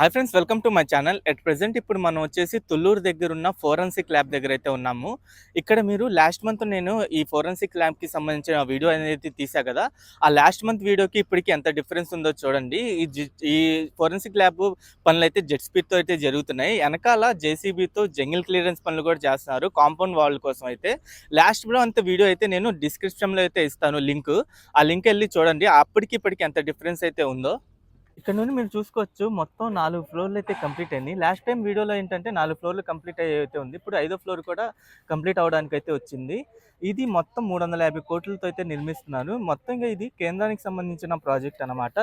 Hi friends welcome to my channel. At present ఇప్పుడు మనం వచ్చేసి తుళ్ళూరు దగ్గర ఉన్న ఫోరెన్సిక్ ల్యాబ్ దగ్గర అయితే ఉన్నాము. ఇక్కడ మీరు లాస్ట్ మంత్ నేను ఈ ఫోరెన్సిక్ ల్యాబ్కి సంబంధించిన వీడియో అనేది తీసా కదా. ఆ లాస్ట్ మంత్ వీడియోకి ఇప్పటికి ఎంత డిఫరెన్స్ ఉందో చూడండి. ఈ ఈ ఫోరెన్సిక్ ల్యాబ్ పనులు అయితే జెట్ స్పీడ్తో అయితే జరుగుతున్నాయి. వెనకాల జేసీబీతో జంగిల్ క్లియరెన్స్ పనులు కూడా చేస్తున్నారు కాంపౌండ్ వాల్ కోసం అయితే. లాస్ట్ కూడా అంత వీడియో అయితే నేను డిస్క్రిప్షన్లో అయితే ఇస్తాను లింక్. ఆ లింక్ వెళ్ళి చూడండి. అప్పటికి ఇప్పటికి ఎంత డిఫరెన్స్ అయితే ఉందో. ఇక్కడ నుండి మీరు చూసుకోవచ్చు మొత్తం నాలుగు ఫ్లోర్లు అయితే కంప్లీట్ అయింది. లాస్ట్ టైం వీడియోలో ఏంటంటే నాలుగు ఫ్లోర్లు కంప్లీట్ అయితే ఉంది. ఇప్పుడు ఐదో ఫ్లోర్ కూడా కంప్లీట్ అవడానికి అయితే వచ్చింది. ఇది మొత్తం మూడు వందల యాభై కోట్లతో అయితే నిర్మిస్తున్నారు. మొత్తంగా ఇది కేంద్రానికి సంబంధించిన ప్రాజెక్ట్ అనమాట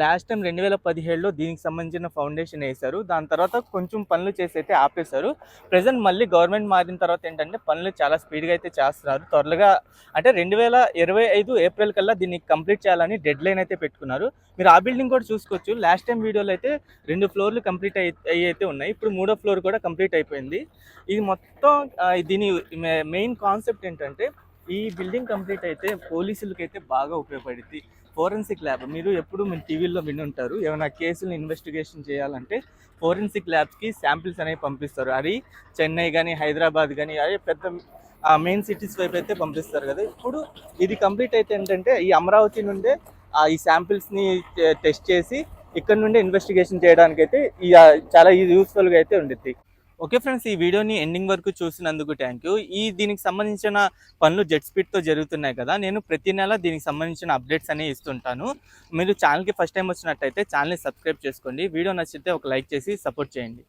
లాస్ట్ టైం రెండు వేల పదిహేడులో దీనికి సంబంధించిన ఫౌండేషన్ వేశారు. దాని తర్వాత కొంచెం పనులు చేసి అయితే ఆపేశారు. ప్రజెంట్ మళ్ళీ గవర్నమెంట్ మారిన తర్వాత ఏంటంటే పనులు చాలా స్పీడ్గా అయితే చేస్తున్నారు. త్వరగా అంటే రెండు వేల ఇరవై ఐదు ఏప్రిల్ కల్లా దీన్ని కంప్లీట్ చేయాలని డెడ్ లైన్ అయితే పెట్టుకున్నారు. మీరు ఆ బిల్డింగ్ కూడా చూసుకో చూసుకోవచ్చు లాస్ట్ టైం వీడియోలో అయితే రెండు ఫ్లోర్లు కంప్లీట్ అయి అయ్యి అయితే ఉన్నాయి. ఇప్పుడు మూడో ఫ్లోర్ కూడా కంప్లీట్ అయిపోయింది. ఇది మొత్తం దీని మెయిన్ కాన్సెప్ట్ ఏంటంటే ఈ బిల్డింగ్ కంప్లీట్ అయితే పోలీసులకి అయితే బాగా ఉపయోగపడింది ఫోరెన్సిక్ ల్యాబ్. మీరు ఎప్పుడు మీరు టీవీలో వినుంటారు. ఏమైనా కేసులు ఇన్వెస్టిగేషన్ చేయాలంటే ఫోరెన్సిక్ ల్యాబ్స్కి శాంపిల్స్ అనేవి పంపిస్తారు. అది చెన్నై కానీ హైదరాబాద్ కానీ అదే పెద్ద మెయిన్ సిటీస్ వైపు అయితే పంపిస్తారు కదా. ఇప్పుడు ఇది కంప్లీట్ అయితే ఏంటంటే ఈ అమరావతి నుండే ఈ శాంపిల్స్ని టెస్ట్ చేసి ఇక్కడ నుండి ఇన్వెస్టిగేషన్ చేయడానికి అయితే చాలా యూస్ఫుల్గా అయితే ఉండిద్ది. ఓకే ఫ్రెండ్స్ ఈ వీడియోని ఎండింగ్ వరకు చూసినందుకు థ్యాంక్ యూ ఈ దీనికి సంబంధించిన పనులు జెట్ స్పీడ్తో జరుగుతున్నాయి కదా నేను ప్రతి నెల దీనికి సంబంధించిన అప్డేట్స్ అనేవి ఇస్తుంటాను. మీరు ఛానల్కి ఫస్ట్ టైం వచ్చినట్టయితే ఛానల్ని సబ్స్క్రైబ్ చేసుకోండి. వీడియో నచ్చితే ఒక లైక్ చేసి సపోర్ట్ చేయండి.